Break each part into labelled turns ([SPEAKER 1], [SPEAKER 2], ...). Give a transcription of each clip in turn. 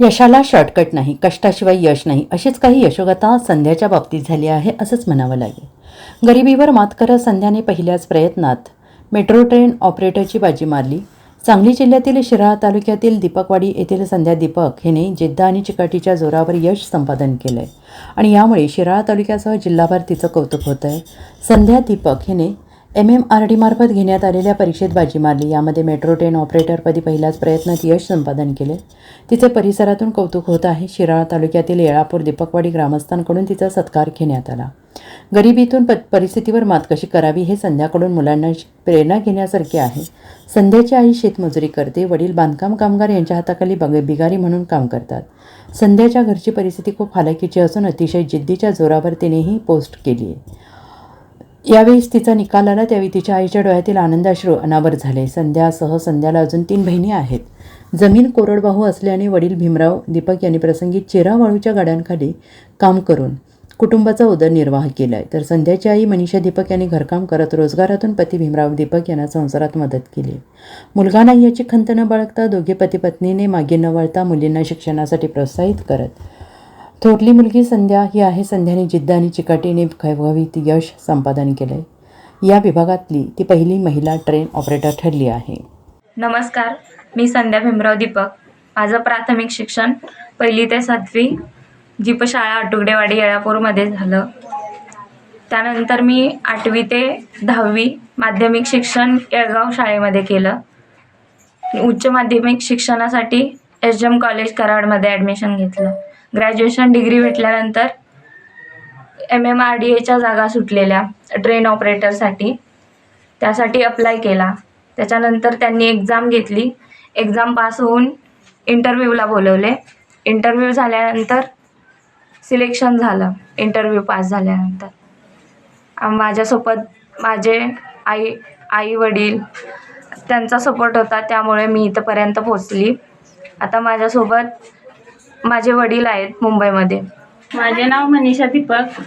[SPEAKER 1] यशाला शॉर्टकट नाही कष्टाशिवाय यश नाही अशीच काही यशोगाथा संध्याच्या बाबतीत झाली आहे असंच म्हणावं लागेल. गरिबीवर मात करत संध्याने पहिल्याच प्रयत्नात मेट्रो ट्रेन ऑपरेटरची बाजी मारली. सांगली जिल्ह्यातील शिराळा तालुक्यातील दीपकवाडी येथील संध्या दीपक हिने जिद्द आणि चिकाटीच्या जोरावर यश संपादन केलं आहे आणि यामुळे शिराळा तालुक्यासह जिल्हाभर तिचं कौतुक होतं आहे संध्या दीपक हिने एम एम आर डीमार्फत घेण्यात आलेल्या परीक्षेत बाजी मारली. यामध्ये मेट्रो ट्रेन ऑपरेटरपदी पहिल्याच प्रयत्नात यश संपादन केले. तिचे परिसरातून कौतुक होत आहे. शिराळा तालुक्यातील येळापूर दीपकवाडी ग्रामस्थांकडून तिचा सत्कार घेण्यात आला. गरिबीतून प परिस्थितीवर मात कशी करावी हे संध्याकडून मुलांना प्रेरणा घेण्यासारखे आहे. संध्याची आई शेतमजुरी करते. वडील बांधकाम कामगार यांच्या हाताखाली बग बिगारी म्हणून काम करतात. संध्याच्या घरची परिस्थिती खूप हालाकीची असून अतिशय जिद्दीच्या जोरावर तिनेही पोस्ट केली आहे यावेळीच तिचा निकाल आला त्यावेळी तिच्या आईच्या डोळ्यातील आनंदाश्रू अनावर झाले. संध्यासह संध्याला अजून तीन बहिणी आहेत. जमीन कोरडवाहू असल्याने वडील भीमराव दीपक यांनी प्रसंगी चिरा वाळूच्या गाड्यांखाली काम करून कुटुंबाचा उदरनिर्वाह केला आहे तर संध्याची आई मनीषा दीपक यांनी घरकाम करत रोजगारातून पती भीमराव दीपक यांना संसारात मदत केली. मुलगा नाही याची खंत न बाळगता दोघे पती पत्नीने मागे न वळता मुलींना शिक्षणासाठी प्रोत्साहित करत थोरली मुलगी संध्या ही आहे संध्याने जिद्द आणि चिकाटीने घवघवीत यश संपादन केलं आहे या विभागातली ती पहिली महिला ट्रेन ऑपरेटर ठरली आहे.
[SPEAKER 2] नमस्कार मी संध्या भीमराव दीपक. माझं प्राथमिक शिक्षण पहिली ते सातवी जीपशाळा आटुकडेवाडी येळापूरमध्ये झालं. त्यानंतर मी आठवी ते दहावी माध्यमिक शिक्षण येळगाव शाळेमध्ये केलं. उच्च माध्यमिक शिक्षणासाठी एच एम कॉलेज कराडमध्ये ॲडमिशन घेतलं. ग्रॅज्युएशन डिग्री भेटल्यानंतर एम एम आर डी एच्या जागा सुटलेल्या ट्रेन ऑपरेटरसाठी त्यासाठी अप्लाय केला. त्याच्यानंतर त्यांनी एक्झाम घेतली. एक्झाम पास होऊन इंटरव्ह्यूला बोलवले. इंटरव्ह्यू झाल्यानंतर सिलेक्शन झालं. इंटरव्ह्यू पास झाल्यानंतर. माझ्यासोबत माझे आई आई वडील त्यांचा सपोर्ट होता. त्यामुळे मी इथंपर्यंत पोचली आता माझ्यासोबत माझे वडील आहेत मुंबईमध्ये.
[SPEAKER 3] माझे नाव मनीषा दीपक.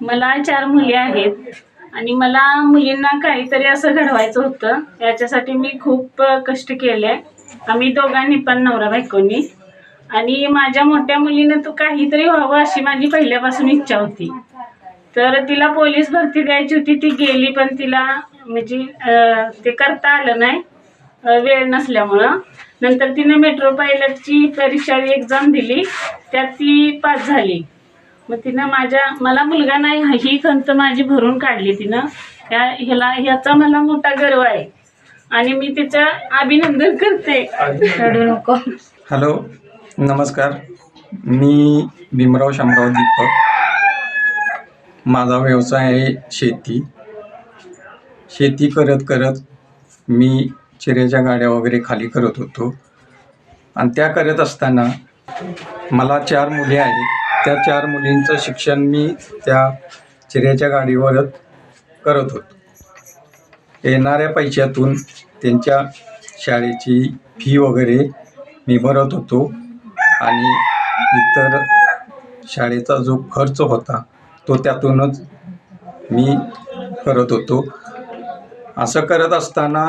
[SPEAKER 3] मला चार मुली आहेत आणि मला मुलींना काहीतरी असं घडवायचं होतं. याच्यासाठी मी खूप कष्ट केले. आम्ही दोघांनी पण नवरा बायकोनी. आणि माझ्या मोठ्या मुलीनं तू काहीतरी व्हावं अशी माझी पहिल्यापासून इच्छा होती. तर तिला पोलीस भरती द्यायची होती. ती गेली पण तिला म्हणजे ते करता आलं नाही. वेळ नसल्यामुळं. नंतर तिने मेट्रो पायलटची परीक्षा एक्झाम दिली. त्यात ती पास झाली. मग तिनं माझ्या मला मुलगा नाही हा- खंत माझी भरून काढली तिनं. ह्या ह्याला ह्याचा मला मोठा गर्व आहे. आणि मी तिचं अभिनंदन करते.
[SPEAKER 2] रडू नको.
[SPEAKER 4] हॅलो नमस्कार. मी भीमराव शामराव दीपक. माझा व्यवसाय आहे शेती. शेती करत करत मी चिऱ्याच्या गाड्या वगैरे खाली करत होतो. आणि त्या करत असताना मला चार मुली आहेत. त्या चार मुलींचं शिक्षण मी त्या चिऱ्याच्या गाडीवरच करत होतो. येणाऱ्या पैशातून त्यांच्या शाळेची फी वगैरे मी भरत होतो. आणि इतर शाळेचा जो खर्च होता तो त्यातूनच मी करत होतो. असं करत असताना